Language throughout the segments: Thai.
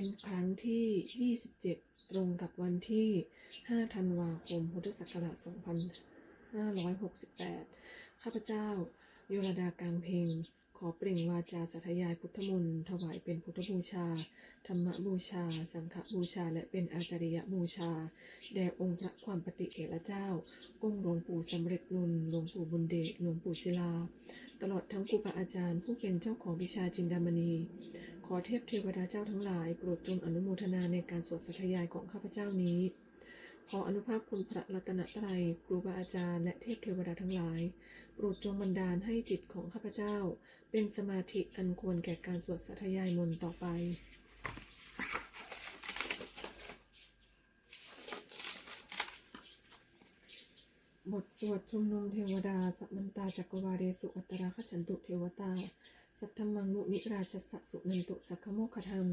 เป็นครั้งที่ 27 ตรงกับวันที่ 5 ธันวาคม พุทธศักราช 2568 ข้าพเจ้า โยรดากางเพลง ขอเปล่งวาจาสัทยายพุทธมนต์ถวายเป็นพุทธบูชา ธรรมบูชา สังฆบูชา และเป็นอาจาริยบูชา แด่องค์พระความปฏิเถระเจ้า องค์หลวงปู่สำเร็จนุนหลวงปู่บุญเดช หลวงปู่ศิลา ตลอดทั้งครูบาอาจารย์ผู้เป็นเจ้าของวิชาจินดามณี ขอเทพเทวดาเจ้าทั้งหลาย โปรดจงอนุโมทนาในการสวดสัทยายของข้าพเจ้านี้ ขออนุภาพคุณพระรัตนตรัยครูบาอาจารย์และเทพเทวดาทั้งหลาย โปรดจงบันดาลให้จิตของข้าพเจ้า เป็นสมาธิอันควรแก่การสวดสัทยายมนต์ต่อไปบทสวดชุมนุมเทวดาสัมมันตาจักรวาเรสุอัตตราขฉันตุเทวตา สัทธมังนุนิราชสสุนันตุสักขโมคธรรม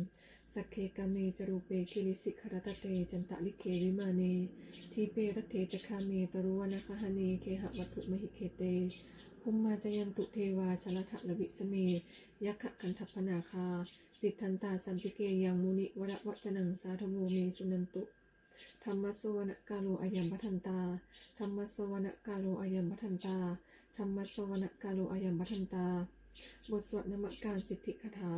สักเคกาเมจรูเปกิริสิขรตเต จันตะลิเกวิมาเน ทีเปรเทจคาเมตรุวนาคหเนเคหะวัตถุมหิเคเตภุมมาจยันตุเทวาชลทะระวิสเมยักขะคันทัพพนาคา ติทันตาสันติเกยังมุนิวระวจนังสาธโมเมสุนันตุธรรมสวนกาโลอายัมพัทันตา ธรรมสวนกาโลอายัมพัทันตา ธรรมสวนกาโลอายัมพัทันตา บทสวดนมการสิทธิคาถา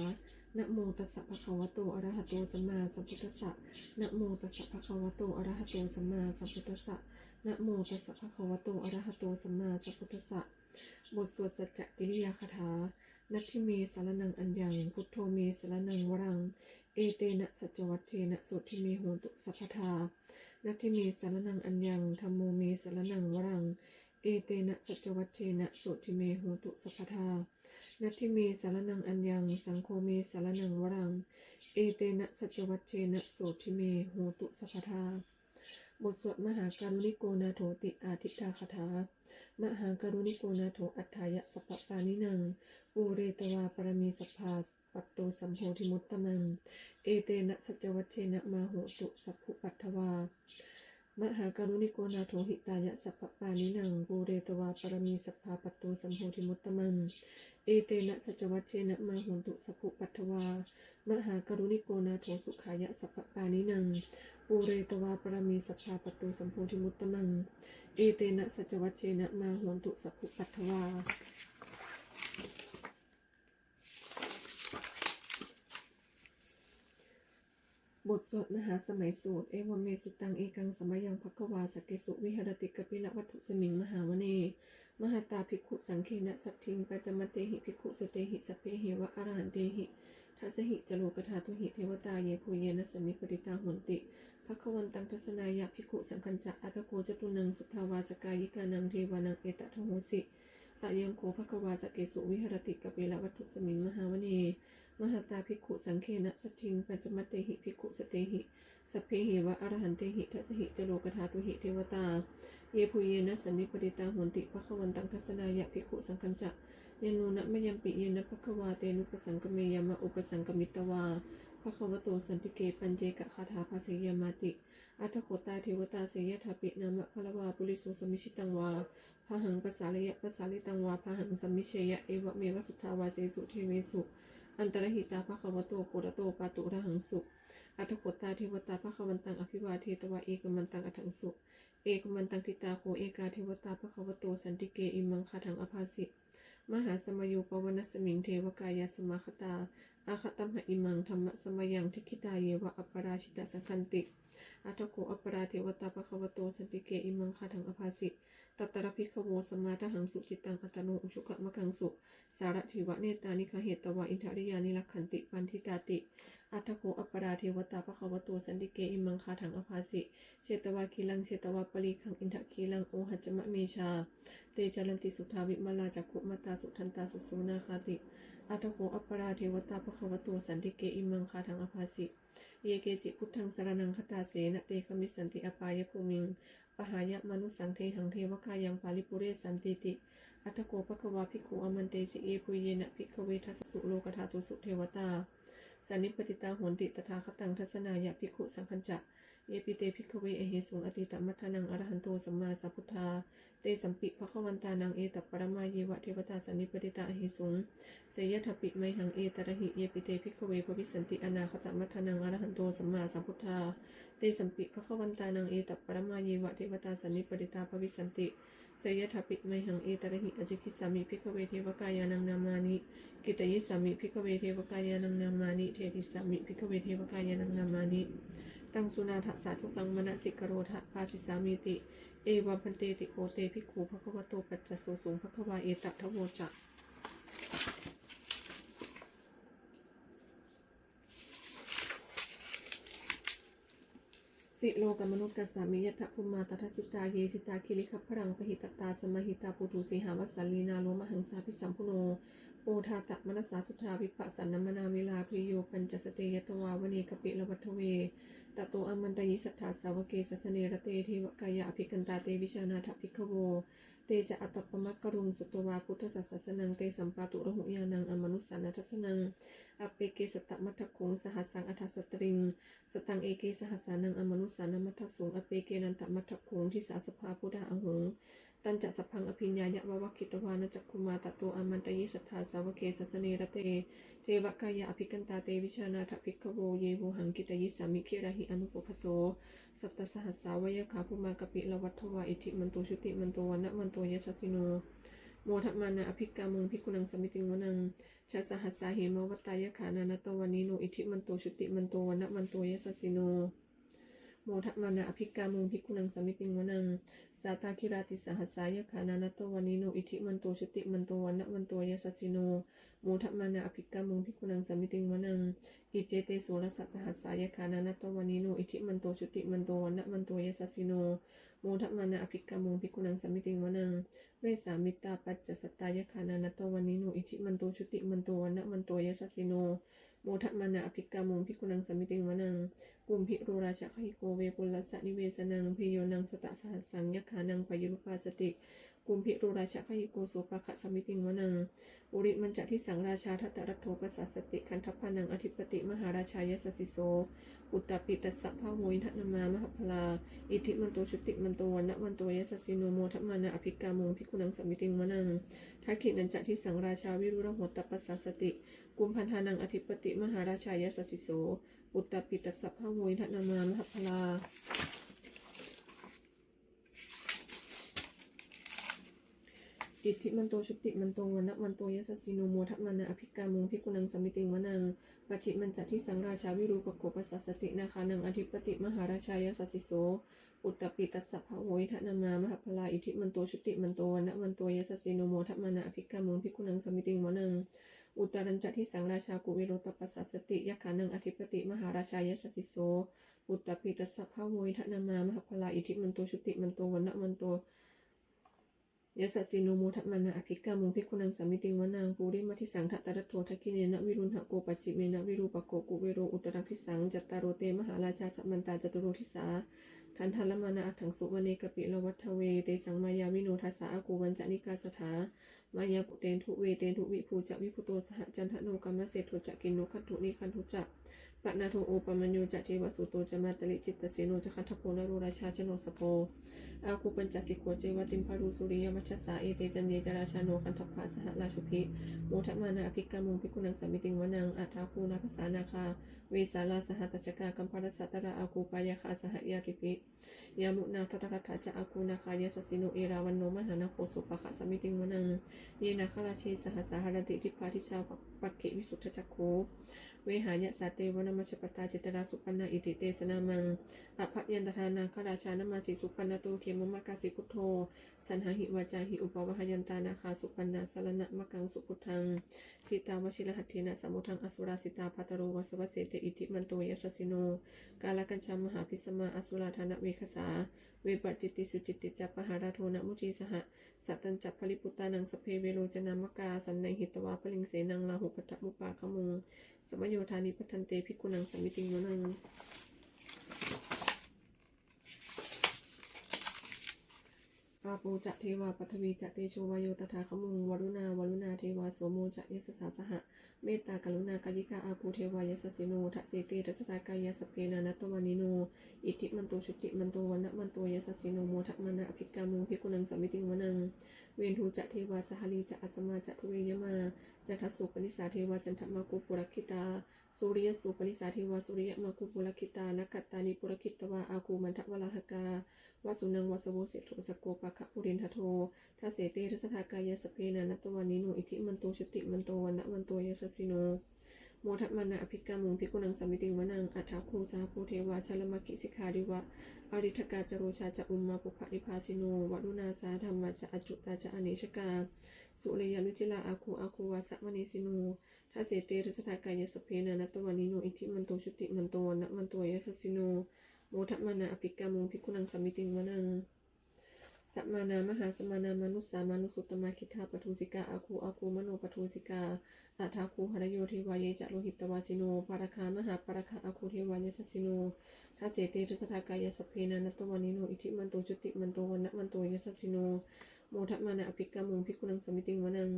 นะโมตัสสะภะคะวะโตอะระหะโตสัมมาสัมพุทธัสสะนะโมตัสสะภะคะวะโตอะระหะโตสัมมาสัมพุทธัสสะนะโมตัสสะภะคะวะโตอะระหะโตสัมมาสัมพุทธัสสะบทสวดสัจจกิริยาคาถานัตถิเมสารนังอัญญังพุทโธเมสารนังวรัง เอเตนะสัจจวัตเทนะสุทิเมโหตุสัพพทานัตถิเมสารนังอัญญังธรรมโมเมสารนังวรัง เอเตนะสัจจวัตเทนะสุทิเมโหตุสัพพทา นัตถิเมสารนังอัญญัง สังโฆเมสารนังวรัง เอเตนะสัจจวัตเทนะโสทิเมโหตุสัพพทาบทสวดมหาการุณิโกนาโถติอาทิตาคาถามหาการุณิโกนาโถอัฏฐายะสัพพปานินังปูเรตวาปรมีสัพพาปัตโตสัมโพธิมุตตมังเอเตนะสัจวัชเชนะมาโหตุสัพพุปัตวามหาการุณิโกนาโถหิตายะสัพพปานินังปูเรตวาปรมีสัพพาปัตโตสัมโพธิมุตตมัง เอเตนะสัจวัชเชนะมาโหตุสกุปัตถวา มหาการุณิโกนาโถสุขายะสัพพปานินังปูเรตวาปรมีสัพพาปตุสัมโพธิมุตตมัง เอเตนะสัจวัชเชนะมาโหตุสกุปัตถวา บทสวดมหาสมัยสูตร เอวเมสุตังเอกังสมยังภควาสักเกสุวิหรติกปิละวัตถุสมิงมหาวเน มหาตาภิกขุสังเคนะสัตทิงปัจจมเตหิภิกขุสเตหิสพเพหิวะอรหันเตหิทัสหิจโลกธาตุหิเทวตาเยภูเยนะสนนิปติตาหุนติภควันตังทัศนายะภิกขุสังคัญจะอัตโกจตุนังสุทธาวาสกายิกานังเทวานังเอตทโหสิ อะยังโคภควาสเกสุวิหรติกปิละวัตถุสมิงมหาวเนมหาตาภิกขุสังเคนะสัทธิงปัจจมเตหิภิกขุสเตหิสัพเพหิวะอรหันเตหิทัสหิจโลกธาตุหิเทวตา เยภูเยนะสันนิปติตาโหนติภควันตังทัศนายะภิกขุสังคัญจะเยนูนะมยัมปิเยนะภควาเตนุปสังกเมยามะอุปสังกมิตวาภควโตสันติเกปัญเจกะคาถาภาเสยมาติอัตโคตาเทวตาเสยถาปินามะพลวาปุริสุสมิชิตังวา พหังปสาลยะปสาลิตังวาพหังสัมมิเชยะเอวะเมวสุทธาวาเสสุเทเวสุอันตรหิตาภควโตโคตโตปาตุระหังสุอัตถโคตาเทวตาภควันตังอภิวาเทตวะเอกมันตังอัถังสุเอกมันตังทิตาโคเอกาเทวตาภควโตสันติเกอิมังคาถังอภาสิมหาสมยุปวนสมิงเทวกายสมาคตาอาคตัมหะอิมังธรรมสมยังทิคิตาเยวะอัปปราชิตาสังคันติ อัตโคอัปปราเทวตาภควโตสันติเกอิมังคาถังอภาสิตัตตระพิขโวสมมาทหังสุจิตตังอัตโนอุชุกะมะกังสุสารถิวะเนตานิคาเหตตวะอินทริยานิลักขันติปันทิตาติ อัตโคอัปปราเทวตาภควโตสันติเกอิมังคาถังอภาสิเชตวาคีลังเชตวาปรีคังอินทคีลังโอหัจจมะเมชา เตจรันติสุทาวิมลาจักขุมตาสุทันตาสุสุนาคาติ อัตโคอัปปราเทวตาภควโตสันติเกอิมังคาถังอภาสิเยเกจิพุทธังสรนังคตาเสนเตคมิสันติอปายภูมิงปหายะมนุสังเทหังเทวกายังปาลิปุเรสันติติ อัตโกภควาภิกขุอมันเตสิเอปุยเยนะภิกขเวทัสสุโลกธาตุสุเทวตาสันนิปติตาโหนติตถาคตังทัศนายะภิกขุสังคัญจะ เยปิเตพิกเวเอหิสุงอติตมัทนังอรหันโตสัมมาสัพพุทธา เตสัมปิภคะวันตานังเอตัปปรมาเยวะเทวตาสันนิปติตาอหิสุงเสยทปิไมหังเอตระหิเยปิเตพิกเวภวิสันติอนาคตมัทนังอรหันโตสัมมาสัพพุทธา เตสัมปิภคะวันตานังเอตัปปรมาเยวะเทวตาสันนิปติตาภวิสันติเสยทปิไมหังเอตระหิอจิกิสามิพิกเวเทวกายานังนามานิกิตยิสามิพิกเวเทวกายานังนามานิเทติสามิพิกเวเทวกายานังนามานิ ตังสุนาทะสาธุกังมณสิกโรทะปาจิสามิติ เอวะพันเตติโกเตพิกูพระควโตปัจจโสสุงภควาเอตทะโวจะ สิโลกมนุษย์กัสามิยัตพุมาตทัสสิตาเยสิตาคิริคัพพรังปหิตตาสมหิตาปุถุสีหาวัสสลีนาโลมหังสาพิสัมพุโนโอทาตมนสาสุทธาวิปัสสนมนาเวลาพริโยปัญจสเตยตวาวเนกปิลวัทเวตโตอมันตยิสัทธาสาวเกสสเนรเตเทวกายาภิกันตาเตวิชานาถภิกขโว เตจะอัตตปมักกรุงสุตวาพุทธสัสนังเตสัมปาตุระหุยานังอมนุสสานัทสนังอเปเกสตมัทคงสหัสสังอัทสตริง สตังเอเกสหัสสานังอมนุสสานัมัทสงอเปเกนันตมัทคงทิสาสภาพุทธาอหงตันจะสพังอภิญญายะวะวะคิตวานจักคุมาตโตอมันตยิสัทธาสาวเกสัสเนรเต เทวกายาอภิกันตาเตวิชานาถภิกขโวเยโวหังกิตยิสามิพิระหิอนุปปโสสัตตสหัสสาวยขาภูมากปิละวัตถวาอิทิมันโตชุติมันโตวันะมันโตยสัสสิโนโมทัมานาอภิกามุงพิกุนังสมิติงวนังชาสหัสสาเหมวัตตายขานานตวานิโนอิทิมันโตชุติมันโตวันะมันโตยสัสสิโน โมทัมานาอภิกามุงพิกุนังสมิติงวนังสาตาคิราติสหัสสายขานานตวานิโนอิทิมันโตชุติมันโตวันะมันโตยสัสสิโนโมทัมานาอภิกามุงพิกุนังสมิติงวนังอิเจเตโสรสสหัสสายขานานตวานิโนอิทิมันโตชุติมันโตวันะมันโตยสัสสิโนโมทัมานาอภิกามุงพิกุนังสมิติงวนังเวสามิตาปัจจสตายขานานตวานิโนอิทิมันโตชุติมันโตวันะมันโตยสัสสิโน มทัมานาอภิกามุงพิกุนังสมิติงวนังกุมพิโรราชคหิโกเวปุลัสสะนิเวสนังพิโยนังสตะสหัสสังยคานังปยุรุปาสติกุมพิโรราชคหิโกโสปะขะสมิติงวนังอุริมันจะที่สังราชาทัตตรัตโทปัสสสติคันทัพพานังอธิปติมหาราชายสสสิโส อุตตปิตัสสะภาโวยทัตนามามหพลา อิทิมันโตชุติมันโตวันนวันโตยสสสิโนโมทัพมานะอภิกามุงพิกุนังสมิติงวนังทักขินันจะที่สังราชาวิรุระโหตปัสสสติ กุมพันธานังอธิปติมหาราชายสสสิโสอุตตปิตัสสะภาโวยทนามามหพลาอิทธิมันโตชุติมันโตวันนะวันโตยสสสิโนโมทัพมานะอภิกามุงพิกุนังสมิติงวนังปัจฉิมันจัดที่สังราชาวิรูปโกปัสสสตินาคานังอธิปติมหาราชายสสสิโสอุตตปิตัสสะภะโวยทะนามามหพลาอิทธิมันโตชุติมันโตวันนะวันโตยสสสิโนโมทัพมานะอภิกามุงพิกุนังสมิติงวนัง อุตรัญจะที่สังราชากุเวโรตปัสสสติยคานังอธิปติมหาราชายสสสิโสอุตตปิตสสะภะโวยทนามามหพลาอิทธิมันโตชุติมันโตวันนะวันโตยสัสสิโนโมทัมานะอภิกามุงพิกุนังสามิติงวนังปูริมัทิสังทัตตระโททักขิเนนะวิรุณหะโกปัจจิเมนะวิรูปโกกุเวโรอุตรักทิสังจัตตารโรเตมหาราชาสัมมันตาจตุโรทิสาทันทันละมานะอัถังสุวเนกปิลวัฏเวเตสังมายาวิโนทัสสะอากูวันจานิกาสถา มายากุเตนทุเวเตนทุวิภูจะวิภูโตสหจันทโนกรรมเสถุจักินโนคันทุนิคันทุจักะนาโทโอปมัญโยจะเทวสุโตจะมาตลิจิตตเสโนจะคันทโพนโรราชาชโนสโพอาคูปัญจสิโกเจวติมพารุสุริยมัชสาเอเตจันเยจราชาโนคันทพาสหราชุพิโมทมานาภิกามุงพิกุนังสมิติงวนังอัฏฐาคูนาภาษานาคาเวสาลาสหตัจจกากัมพารสัตตระอาคูปายาคาสหยาติปิยามุนาทัตรัฐาจะอาคูนาคายาสสิโนเอราวันโนมหานาโคสุปะขะสมิติงวนังเยนาคราเชสหสหรติทิพาทิชาวปักเขวิสุทธจักโค เวหายะสาเตวนามัชปตาจิตราสุปันนาอิติเตสนามังอภยันตทานาคราชานามาสิสุปันนาโตเทมมะกาสิพุทโธ สันหหิวาจาหิอุปวหยันตานาคาสุปันนาสรณะมะกังสุพุทธังสิตาวชิรหัตเทนะสมุทังอสุราสิตาปัตโรวสวเสเตอิติมันโตยสสิโน กาลกัญชามหาพิสมาอสุราธานเวคสา เวปจิตติสุจิติจัปปหาราโทนะมุจีสห สัตตัญจัปปริปุตตานังสเพเวโรจนามกาสันในหิตวาปลิงเสนังลาหุปัตมุปาคมุงสมโยธานิพัทันเตภิกุนังสมมิติงวนังอาโปจะเทวาปัทวีจะเตโชวายโยตถาคมุงวรุณาวรุณาเทวาโสโมจะยสสาสหะเมตตากรุณากายิกาอาภูเทวายสสสิโนทะเสเตทัสตากายสเพนานัตตวานิโน อิทธิมันโตชุติมันโตวันมันโตยสสสิโนโมทะมนะอภิกามุงพิกุนังสมิติงวนัง เวนทูจะเทวาสหลีจะอัสมาจะทุเวยมาจะทัสสุปนิสาเทวาจันทมากุปุรคิตา สุริยสุปนิสาเทวาสุริยมากุปุรคิตานักกัตตานิปุรคิตวาอากูมันทวลาหกาวสุนังวสโวเสถุสโกปะคะปุรินทโททัสเสเตทัสทากายสเพนานตตวานิโนอิทธิมันโตชุติมันโตวันมันโตยสสสิโน มทัตมนะอภิกามุงพิกุนังสมมิติงวนังอัฏฐาคูสาภูเทวาชลมกิสิกาดิวะอริทกาจโรชาจะอุมมาปุภริภาสิโนวรุณาสาธรรมจะอจุตาจะอเนชกา สุริยานุจิลาอาคูอาคูวาสะมณีสิโนทัสเสเตทัสทากายสเพนานัตวานิโนอิทิมันโตชุติมันโตวันะมันโตยสสสิโนโมทัตมนะอภิกามุงพิกุนังสมมิติงวนัง สัมมานามหาสมานามนุสสามานุสุตตมาคิทาปทุสิกาอาคูอาคูมโนปทุสิกาอาทาคูหรโยเทวายจะโลหิตตวาสิโนปารคามหาปารคาอาคูเทวายสัสิโนทัสเสเตจัสทากายสเพนานัตตวานิโนอิทิมันโตจุติมันโตวันนะมันโตยสัสิโน โมทัตมานะอภิกามุงพิกุนังสมิติงวนัง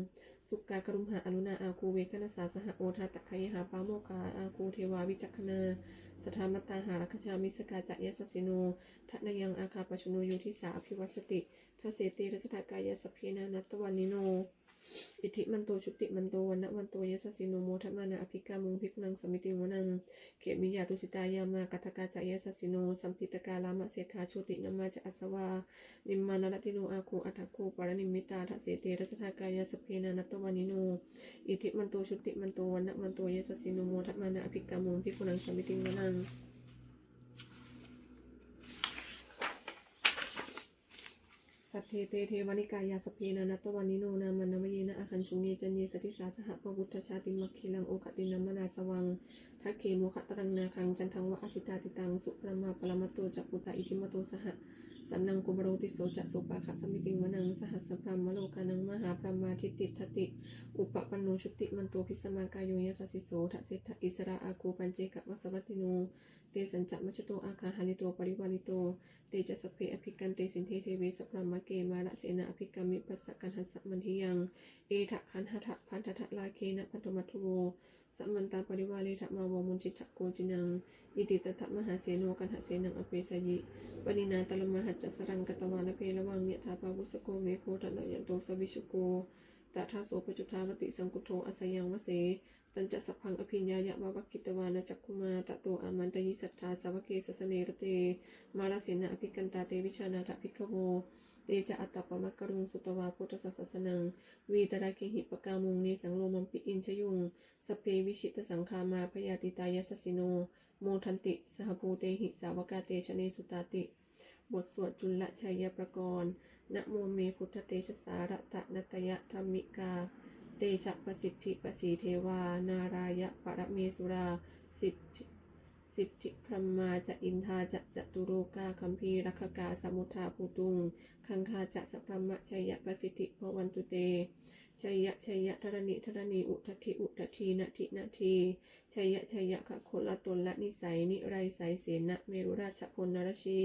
สุกากรุมหาอนุนาอาคูเวกนัสสาสหโอทาตะคายหาปาโมกาอาคูเทวาวิจักขนาสธามตาหารัคชามิสกาจะยสัสสิโนทะนยังอาคาปชุโนยุทิสาอภิวัสติ ทัสเสติรัชทากายสพเพนานัตตวานิโน อิทธิมันโตชุติมันโตวันนะวันโตยสัสสิโนโมทัมมานะอภิกามุงพิกนังสมิติวนัง เขมิยาตุสิตายามากัตกาจายสัสสิโนสัมพิตกาลามะเสธาโชตินามาจะอัสวา นิมมานรติโนอาคูอัตถโคปารนิมิตาทัสเสติรัชทากายสพเพนานัตตวานิโน อิทธิมันโตชุติมันโตวันนะวันโตยสัสสิโนโมทัมมานะอภิกามุงพิกนังสมิติวนัง สัทเทเตเทวานิกายาสเพนานัตตวานิโนนามันนามเยนะอาคันชุงเยจันเยสติสาสหปวุฒชาติมัคคิลังโอกตินัมมนาสวังทักเคโมขตรังนาคังจันทังวะอสิตาติตังสุปรมาปรมัตโตจักปุตตาอิทิมโตสหสันนังกุมโรติโสจักสุปาคสมิติงวนังสหัสพรามโลกานังมหาพรมาทิติทติ อุปปันโนชุติมันโตพิสมากายโยยสัสิโสทะเสทะอิสระอาโกปัญเจกะวัสวัตติโน เตสัญจะมัชโตอาคาหาลิโตปริวาลิโต เตจะสเพอภิกันเตสินเทเทเวสพรหมเกมาละเสนาอภิกามิปัสสะกันหัสสะมันทิยัง เอทะคันหทะพันธทะลาเคนะพันธมัทโวสัมมันตาปริวาเลทะมาวมุนจิตะโกจินัง อิติตถะมหาเสโนกันหเสนังอเปสยิปนินาตลมหัจจสรังกตวานเพระวังเนยทาปาวุสโกเมโคตะนะยันโตสวิชุโกตถาโสปจุทารติสังกุโทอสยังวเส ตัญจสัพพังอภิญญายะวะวักกิตวานะจักคุมาตะโตอามันตยิสัทธาสาวกเกสสเนรเต มาลาเสนาอภิกันตาเตวิชานาถภิกขโวเตจะอัตตปมะกรุงสุตวาพุทธสัสนัง วีตระเคหิปกามุงเนสังโลมัมปิอินชยุง สเพวิชิตสังคามาพยาติตายสสิโน โมทันติ สหภูเตหิสาวกาเตชเนสุตาติ บทสวดจุลชัยประกรณ์นะโมเมพุทธเตชะสาระตะนัตยะธรรมิกา เตชะประสิทธิประสีเทวา นารายะปรเมสุรา สิทธิสิทธิพรหมาจะอินทาจะจตุโรกาคัมภีรักขกาสมุทาภูตุง คังคาจะสัพพมะชัยยะประสิทธิพวันตุเตชัยยะชัยยะธรณิธรณีอุทัติอุทัทีนาทินาทีชัยยะชัยยะขะคนละตนละนิสัยนิไรสายเสนะเมรุราชพลนรชี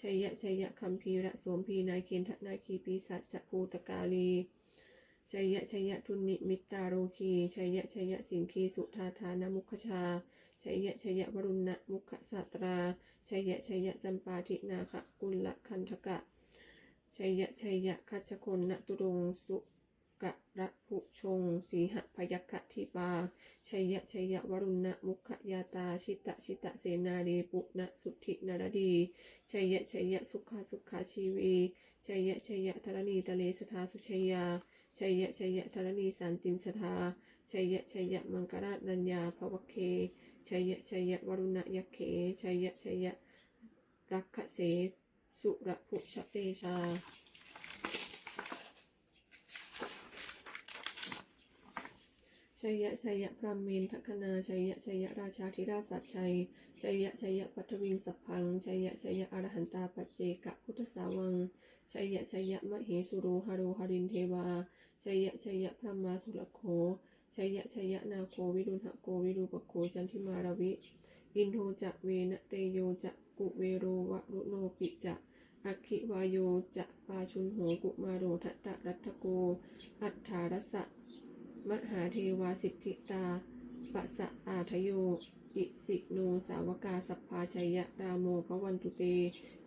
ชัยยะชัยยะคัมภีระสวมพีนายเคนทนาคีปีสัจจะภูตกาลี ชัยยะชัยยะทุนนิมิตตาโรคีชัยยะชัยยะสิงคีสุธาธานมุขชาชัยยะชัยยะวรุณะมุขสัตราชัยยะชัยยะจำปาทินาคกุลคันทกะชัยยะชัยยะคัชคนนตุรงสุกะระภุชง สีหพยัคฆทิปาชัยยะชัยยะวรุณะมุขยาตา ชิตะชิตะเสนารีปุณะสุทธินารดีชัยยะชัยยะสุขาสุขาชีวีชัยยะชัยยะธรณีตะเลสทาสุชัยยา ชัยยะชัยยะธรณีสันตินสทาชัยยะชัยยะมังกราชรัญญาภวเคชัยยะชัยยะวรุณยักเขชัยยะชัยยะรักขเสสุระภุชเตชาชัยยะชัยยะพรหมินทคนาชัยยะชัยยะราชาธิราชสัจชัยชัยยะชัยยะปัทวิงสัพพังชัยยะชัยยะอรหันตาปัจเจกพุทธสาวังชัยยะชัยยะมเหสุโรหาโรหรินเทวา ชัยยะชัยยะพระมาสุรโคชัยยะชัยยะนาโควิรุณหโกวิรูปโคจันทิมารวิอินโทจะเวนะเตโยจะกุเวโรวะรุโนปิจะอคิวายโยจะปาชุนโหกุมาโรทัตตะรัตโก อัฏฐารสะมหาเทวาสิทธิตาปะสะอาทโย อิสิโนสาวกาสัพพาชัยยะรามโมภวันตุเต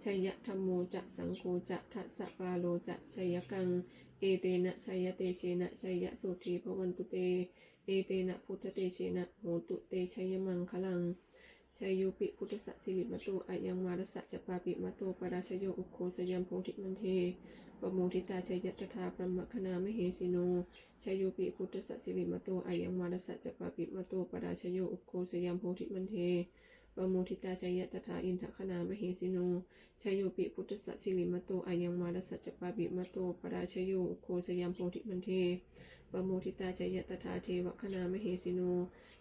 ชัยยะธรรมโมจะสังโฆจะทัสสะปาโลจะชัยยกัง เอเตนะชัยยะเตเชนะชัยยะสุธีภวันตุเต เอเตนะพุทธเตเชนะโหตุเตชัยมังคลังชัยโยปิพุทธสัสิริมโตอายังมารสัจปาปิมโตปราชโยอุโคสยามโพธิมันเทปโมทิตาชัยยะตถาปรมคณามเหสิโนชัยโยปิพุทธสัสิริมโตอายังมารสัจปาปิมโตปราชโยอุโคสยามโพธิมันเท ปโมทิตาชัยะตถาอินทคณามเหสิโนชัยโยปิพุทธสัสสิริมโตอายังมารสัจจปาปิมโตปราชโยอุโคสยามโพธิมันเทปโมทิตาชัยะตถาเทวคณามเหสิโน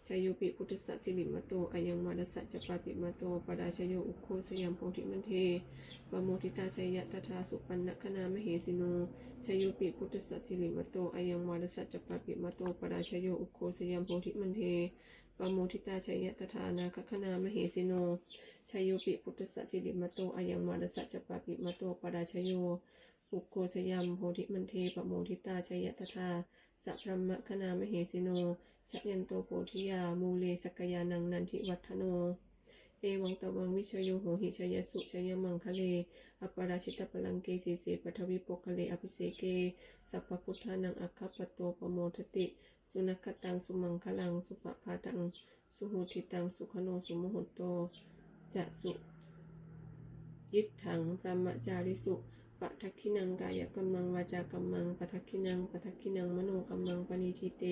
ชายโยปิพุทธสัสสิริมโตอายังมาดสัจจปาปิมาโตปดาชโยอุโคสยามโพธิมันเทปโมทิตาชัยะตถาสุปันนคณามเหสิโนชายโยปิพุทธสัสสิริมโตอายังมาดสัจจปาปิมาโตปดาชโยอุโคสยามโพธิมันเท ปโมทิตาชัยยะตถานาคคณามเหสิโนชายโยปิพุทธสัสิริมโตอายังมาดสัจจปปิมาโตปดาชโยอุโคสยามโพธิมันเทปโมทิตาชัยยะตถาสัพพมคณามเหสิโนชยันโตโพธิยามูเลสกยานังนันทิวัฒโน เอวังตวังวิชโยโหหิชยสุชยมังคะเล อปราชิตปลังเกสีเสปทวิปกคเลอภิเสเก สัพพพุทธานังอัคคปโตปโมทติ สุนัคตัง สุมังคลัง สุปภาตัง สุโหติตัง สุขโน สุโมโหโต จะสุยิทถังพระมจาริสุปะทักขินังกายกัมมังวาจากัมมังปะทักขินังปะทักขินังมโนกัมมังปณิทิเต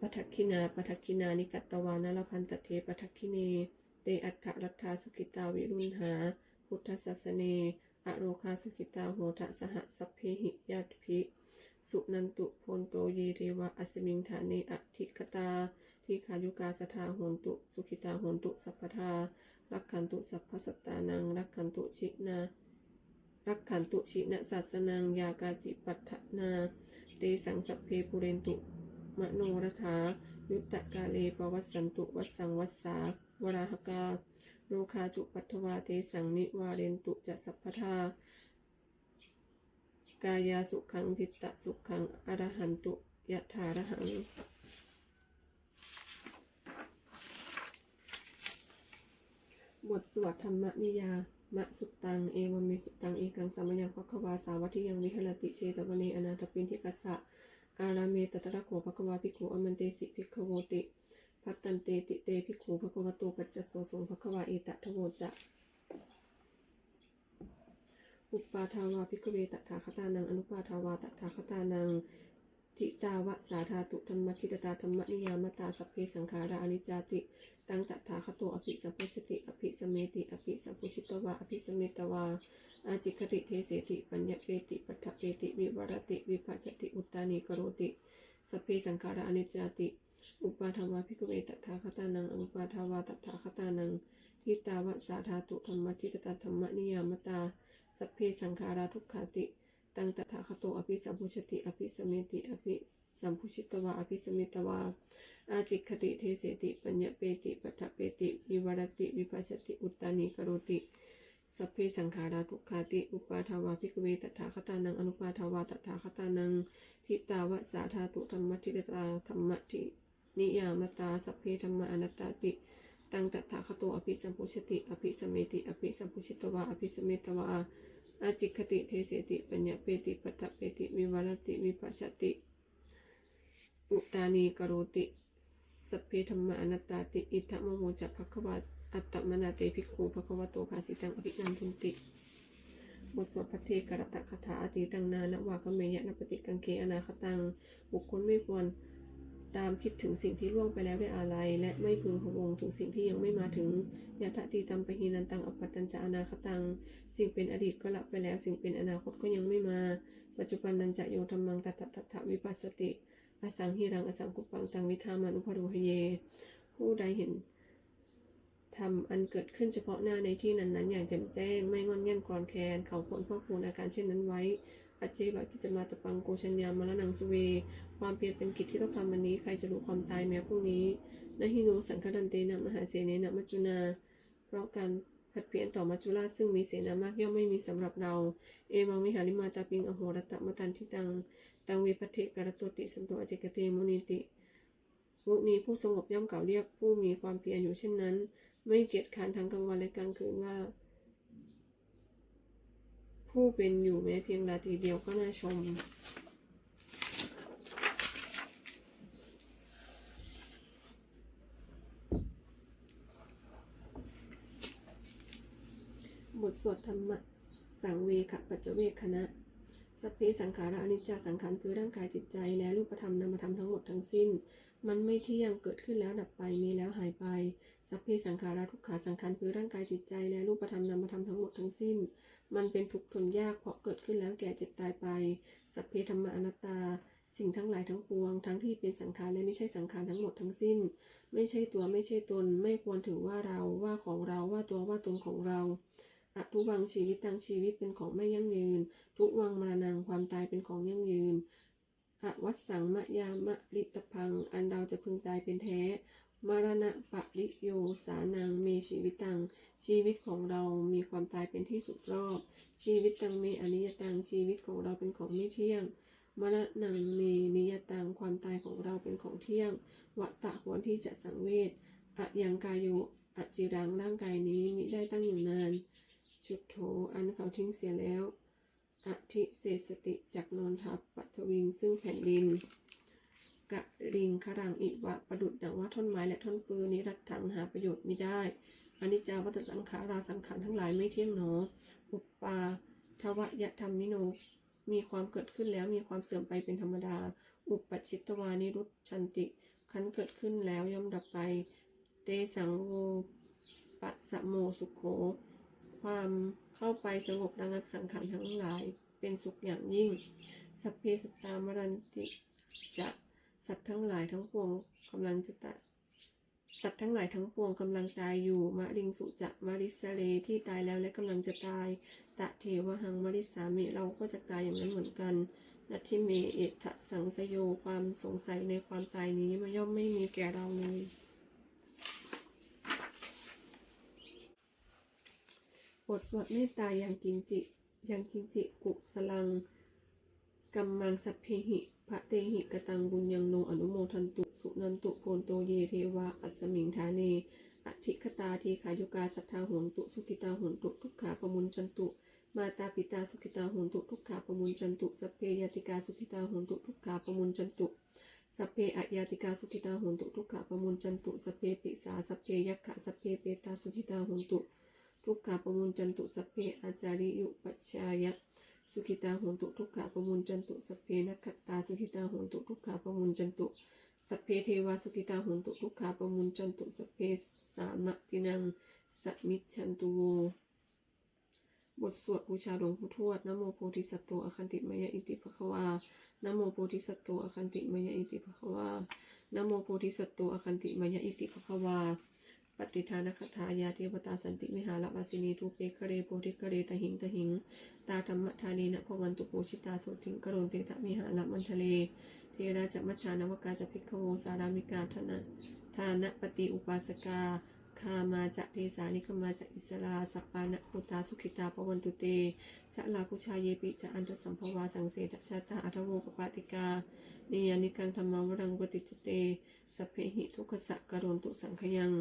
ปทักขินาปทักขินานิกัตตวานลพันตเทปทักขิเน เตอัฏฐรัตถาสุขิตาวิรุณหา พุทธศาสเนอโรคาสุขิตาโหทะสหสัพเพหิยาตภิ สุนันตุพนโตเยเรวะอสมิงฐาเนอธิคตาทีขายุกาสทาโหนตุ สุขิตาโหนตุ สัพพทา รักขันตุ สัพพสตานัง รักขันตุชินารักขันตุชินะศาสนังยากาจิปัฏฐนา เตสังสัพเพปุเรนตุ มโนรถา ยุตตะกาเลปวัสสันตุ วัสสังวัสสาวราหกาโรคาจุปัทวาเตสังนิวาเรนตุจะสัพพทา กายาสุขังจิตตะสุขังอรหันตุยะถารหังบทสวดธรรมนิยามะสุตัง เอวเมสุตัง เอกังสามยังภควาสาวัติยังวิหรติเชตวเนอนาถปินทิกัสสะอาราเมตตระโขภควาภิกขุอมันเตสิภิกขโวติ พัตตันเตติเตภิกขุภควโตปัจจโสสงภควาเอตะทโวจะ อุปาทาวาภิกเวตถาคตานัง อนุปาทาวาตถาคตานังทิตาวะสาธาตุธรรมทิตตาธรรมนิยามตาสัพเพสังขาราอนิจจติ ตังตถาคโตอภิสัพพชติ อภิสเมติ อภิสัพพุชิตวะอภิสเมตวา อาจิคติเทเสติปัญญเปติปัฏฐเปติวิวรติวิปัจจติอุตตานิกโรติสพเพสังขาราอนิจจติ อุปาทาวาภิกเวตถาคตานังอนุปาทาวาตถาคตานังทิตาวะสาธาตุธรรมทิตตาธรรมนิยามตา สัพเพสังขาราทุกขาติ ตังตถาคโตอภิสัมพุชติ อภิสมเมติ อภิสัมพุชิตวา อภิสมเมตวา อาจิคติเทเสติ ปัญญเปติปัฏฐเปติ วิวรติ วิปัสสติ อุตตานิกรติ สัพเพสังขาราทุกขาติ อุปาทาวาภิกขเวตถาคตานัง อนุปาทาวาตถาคตานัง ทิตาวะสาธาตุธรรมทิตตาธรรมทินิยามตา สัพเพธรรมอนัตตา ตังตถาคโตอภิสัมพุชติ อภิสมเมติ อภิสัมพุชิตวาอภิสมเมตวาอาจิคติเทเสติปัญญเปติปัฏฐเปติวิวารติวิปัสสติอุตานีกโรติสัพเพธรรมอนัตตาติ อิทัมโมจัภควาอัตตมนาเตภิกขุภควโตภาสิตังอภินันทุนติบทสวดพระเทกรตะคาถาอติตังนานวากเมยะนปฏิกังเกอนาคตัง บุคคลไม่ควร ตามคิดถึงสิ่งที่ล่วงไปแล้วด้วยอาลัยและไม่พึงพวงถึงสิ่งที่ยังไม่มาถึงยะทะตีตัมปะหีนันตังอปปัตตัญจะอนาคตัง สิ่งเป็นอดีตก็ละไปแล้ว สิ่งเป็นอนาคตก็ยังไม่มา ปัจจุบันนันจะโยธรรมังตัตตะตะวิปัสสติ อสังหิรังอสังกุปปังตังวิธามานุภโรหเย ผู้ใดเห็นทำอันเกิดขึ้นเฉพาะหน้าในที่นั้นๆ อย่างแจ่มแจ้ง ไม่งอนแง่นกรอนแคนเขาควรพอกพูนอาการเช่นนั้นไว้ อจเจบะกิจมาตปังโกชัญญามรณังสุเว ความเปลี่ยนเป็นกิจที่ต้องทำวันนี้ ใครจะรู้ความตายแม้พรุ่งนี้นหิโนสังคดันเตนะมหาเสนนะมัจจุนา เพราะการผัดเพี้ยนต่อมัจจุราชซึ่งมีเสนามากย่อมไม่มีสำหรับเรา เอวังวิหาริมาตาปิงอโหรตะมตันทิตัง ตังเวปเทกรตุติสันโตอจิกเตมุนิติมุนีผู้สงบย่อมเก่าเรียกผู้มีความเพียรอยู่เช่นนั้น ไม่เกียจคร้านทั้งกลางวันและกลางคืนว่า ผู้เป็นอยู่แม้เพียงราตรีเดียวก็น่าชม บทสวดธรรมสังเวคปัจจเวคคณะสัพเพสังขาระอนิจจสังขารคือร่างกายจิตใจและรูปธรรมนามธรรมทั้งหมดทั้งสิ้น มันไม่เที่ยงเกิดขึ้นแล้วดับไป มีแล้วหายไป สัพเพสังขาระทุกขาสังขารคือร่างกายจิตใจและรูปธรรมนามธรรมทั้งหมดทั้งสิ้น มันเป็นทุกข์ทนยากเพราะเกิดขึ้นแล้วแก่เจ็บตายไป สัพเพธรรมะอนัตตา สิ่งทั้งหลายทั้งปวง ทั้งที่เป็นสังขารและไม่ใช่สังขารทั้งหมดทั้งสิ้น ไม่ใช่ตัวไม่ใช่ตน ไม่ควรถือว่าเราว่าของเราว่าตัวว่าตนของเราอทุวังชีวิตตังชีวิตเป็นของไม่ยั่งยืน ทุวังมรณงความตายเป็นของยั่งยืน อวัสังมะยามะริตพัง อันเราจะพึงตายเป็นแท้ มรณะปะริโยสานังเมชีวิตตัง ชีวิตของเรามีความตายเป็นที่สุดรอบ ชีวิตตังเมอนิยตัง ชีวิตของเราเป็นของไม่เที่ยง มรณังเมนิยตัง ความตายของเราเป็นของเที่ยง วัตตะควรที่จะสังเวชอะยังกายโยอจิรังร่างกายนี้มิได้ตั้งอยู่นาน จุดโถอันเขาทิ้งเสียแล้ว อธิเศษสติจากนนทับปัทวิงซึ่งแผ่นดินกะริงขรังอิวะประดุดดังว่าท่อนไม้และท่อนฟืนนิรัตถังหาประโยชน์ไม่ได้อนิจจาวัตสังขาราสังขารทั้งหลายไม่เที่ยงหนออุปปาทวะยะธรรมนิโน มีความเกิดขึ้นแล้วมีความเสื่อมไปเป็นธรรมดา อุปปชชิตวานิรุตชันติ คันเกิดขึ้นแล้วย่อมดับไป เตสังโวปะสะโมสุขโข ความ เข้าไปสงบระงับสังขารทั้งหลาย เป็นสุขอย่างยิ่ง สัพเพสตตามรันติจะสัตว์ทั้งหลายทั้งปวงกำลังจะตายสัตว์ทั้งหลายทั้งปวงกำลังตายอยู่ มะริงสุจะมาริสเลที่ตายแล้วและกำลังจะตาย ตะเทวหังมริสามิเราก็จะตายอย่างนั้นเหมือนกันนัตทิเมเอทะสังสโยความสงสัยในความตายนี้มันย่อมไม่มีแก่เราเลย ทสวดเมตตายังกินจิ ยังกินจิกุสลังกัมมังสัพเพหิพระเตหิกตังบุญยังโนอนุโมทันตุ สุนันตุโพนโตเยเทวาอัสมิงทาเนอธิคตาทีขายุกาสัทธาโหนตุ สุขิตาโหนตุทุกขาปมุนจันตุ มาตาปิตาสุขิตาโหนตุทุกขาปมุนจันตุสัพเพยติกาสุขิตาโหนตุทุกขาปมุนจันตุสัพเพอะยาติกาสุขิตาโหนตุทุกขาปมุนจันตุสัพเพปิสาสัพเพยัคขะสัพเพเปตาสุขิตาโหนตุ ทุกขาปมุนจันตุสเพ อาจาริยุปัชายะสุขิตาโหนตุทุกขาปมุนจันตุสเพนักขตาสุขิตาโหนตุทุกขาปมุนจันตุสเพเทวาสุขิตาโหนตุทุกขาปมุนจันตุสเพสามะตินังสัมมิจันตุโวบทสวดบูชาหลวงปู่ทวดนโมโพธิสัตว์อคันติมยะอิติภควานโมโพธิสัตว์อคันติมยะอิติภควานโมโพธิสัตว์อคันติมยะอิติภควา ปฏิทานคถายาเทวตาสันติวิหารวาสินีทูเปคะเรโพธิคะเรตหิงตหิง ตาธรรมธานีนะพวันตุโปชิตาโสติงกโรนเตตะมิหาละมันทะเล เทราจัมชานวกาจะพิกโวสารามิกาธนะทานปฏิอุปาสกาคามาจะเทสานิคมาจะอิสลาสัปปานะพุตาสุขิตาปวันตุเตชะลาพุชาเยปิจะอันตสัมภวาสังเสตชาตาอัทโวปปาติกานิยานิกังธรรมวรังปฏิจเตสเพหิทุกขสะกโรนตุสังขยัง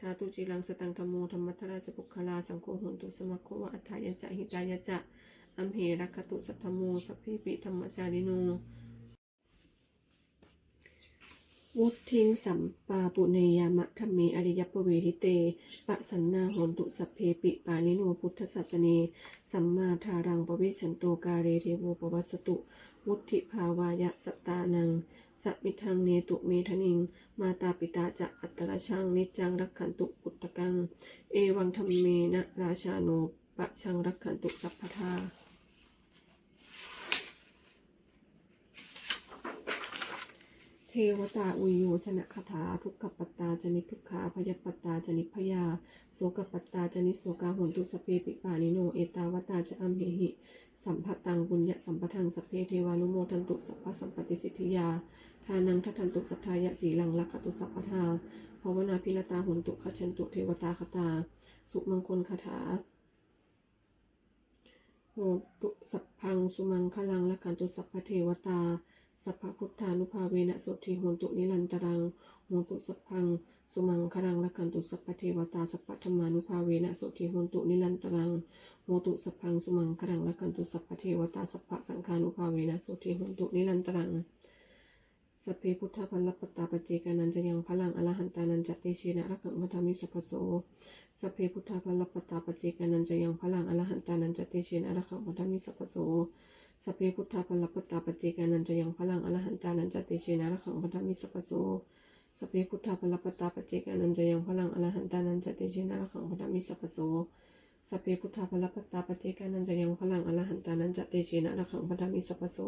ทาตุจีรังสตังธรรมโมธรรมัทราชปุคลาสังโฆโหนตุสมะโควะอัฏฐายะจะหิตายะจะอัมเหรักขตุสัทธโมสัพพิปิธรรมจาริโน วุทิงสัมปาปุเนยามะธรรมเมอริยปเวทิเต ปะสันนาโหนตุสัพเพปิปานิโนพุทธศาสเน สัมมาทารังปเวชันโตกาเรเทโวปวัสสตุ วุธิภาวายะสตานังสัมิทังเนตุเมทนิง มาตาปิตาจะอัตตราชังนิจังรักขันตุปุตตะกัง เอวังธรรมเมนะราชาโนปะชังรักขันตุสัพพทา เท วตาอุยโยชนะคาถาทุกขปตาจนิทุกขาพยปตาจนิพยาโสกปตาจนิโสกาหุนตุสเพปิปานิโนเอตาวตาจะอัมเหหิสัมภตังบุญญสัมปทังสเพเทวานุโมทันตุสัพพะสัมปติสิทธิยาทานังทัทันตุสัทธายะสีลังลักขตุสัพพทาภาวนาพิรตาหุนตุขชันตุเทวตาคตา สุมังคลคาถาโหตุสัพพังสุมังคลังละกันตุสัพพเทวตา สัพพพุทธานุภาเวนะโสทิโหนตุนิรันตรังโหนตุสัพพัง สุมังคลังละกันตุสัพพเทวตาสัพพธรรมานุภาเวนะโสทิโหนตุนิรันตรังโหตุสัพพังสุมังคลังละกันตุสัพพเทวตาสัพพสังฆานุภาเวนะโสทิโหนตุนิรันตรังสพเพพุทธพัลลปตาปจเจกานันจะยังพลังอรหันตานันจะเตชินะรักขังมัทามิสัพโสสพเพพุทธพัลลปตาปจเจกานันจะยังพลังอรหันตานันจะเตชินะรักขังมัทามิสัพพโส สพเพพุทธพัลปตตาปจเจกานันจะยังพลังอรหันตานันจะเตชินะรักขังมัทามิสัพพโสสพเพพุทธพัลปตตาปจเจกานันจะยังพลังอรหันตานันจะเตชินะรักขังมัทามิสัพพโสสพเพพุทธพัลปตตาปจเจกานันจะยังพลังอรหันตานันจะเตชินะรักขังมัทามิสัพพโส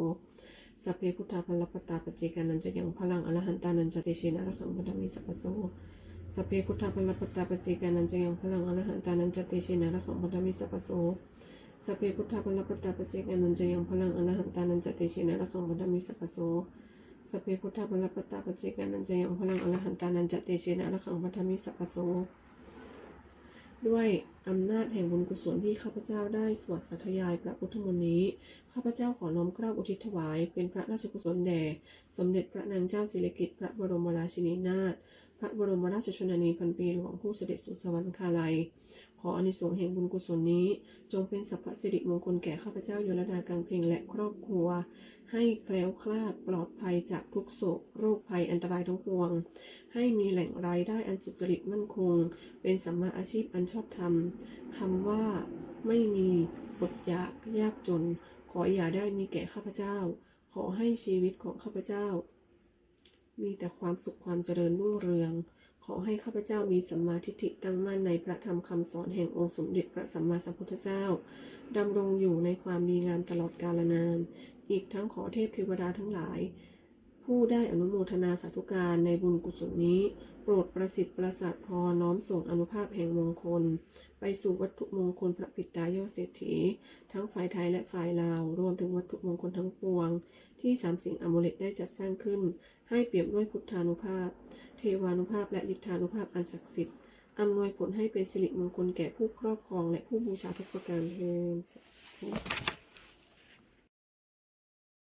สัพเพพุทธาพลปตตาปเจกานันจะยังพลังอรหันตานันจะเตชินะระขังพัทมิสัพพโสสัพเพพุทธาพลปตตาปเจกานันจะยังพลังอรหันตานันจะเตชินะระขังพัทมิสัพพโส สัพเพพุทธาพลปตาปเจกานันจะยังพลังอรหันตานันจะเตชินะระขังพัทมิสัพพโสสัพเพพุทธาพลปตาปเจกานันจะยังพลังอรหันตานันจะเตชินะระขังพัทมิสัพพโสด้วยอำนาจแห่งบุญกุศลที่ข้าพเจ้าได้สวดสัทยายพระพุทธมนต์นี้ ข้าพเจ้าขอน้อมเกล้าอุทิศถวาย เป็นพระราชกุศลแด่ สมเด็จพระนางเจ้าสิริกิติ์พระบรมราชินีนาถ พระบรมราชชนนีพันปีหลวงผู้เสด็จสู่สวรรคาลัย ขออานิสงส์แห่งบุญกุศลนี้ จงเป็นสัพพสิริมงคลแก่ข้าพเจ้าโยลดากังเพลงและครอบครัว ให้แคล้วคลาดปลอดภัยจากทุกโศกโรคภัยอันตรายทั้งปวง ให้มีแหล่งรายได้อันสุจริตมั่นคง เป็นสัมมาอาชีพอันชอบธรรมคำว่าไม่มีอดอยากยากจน ขออย่าได้มีแก่ข้าพเจ้า ขอให้ชีวิตของข้าพเจ้า มีแต่ความสุขความเจริญรุ่งเรือง ขอให้ข้าพเจ้ามีสัมมาทิฏฐิตั้งมั่นในพระธรรมคำสอนแห่งองค์สมเด็จพระสัมมาสัมพุทธเจ้าดำรงอยู่ในความดีงามตลอดกาลนาน อีกทั้งขอเทพเทวดาทั้งหลาย ผู้ได้อนุโมทนาสาธุการในบุญกุศลนี้ โปรดประสิทธิ์ประสาทพรน้อมส่งอนุภาพแห่งมงคล ไปสู่วัตถุมงคลพระปิตายอดเศรษฐี ทั้งฝ่ายไทยและฝ่ายลาว รวมถึงวัตถุมงคลทั้งปวง ที่สามสิ่งอมุเลตได้จัดสร้างขึ้น ให้เปี่ยมด้วยพุทธานุภาพ เทวานุภาพและฤทธานุภาพอันศักดิ์สิทธิ์อำนวยผลให้เป็นสิริมงคลแก่ผู้ครอบครองและผู้บูชาทุกประการเทอญ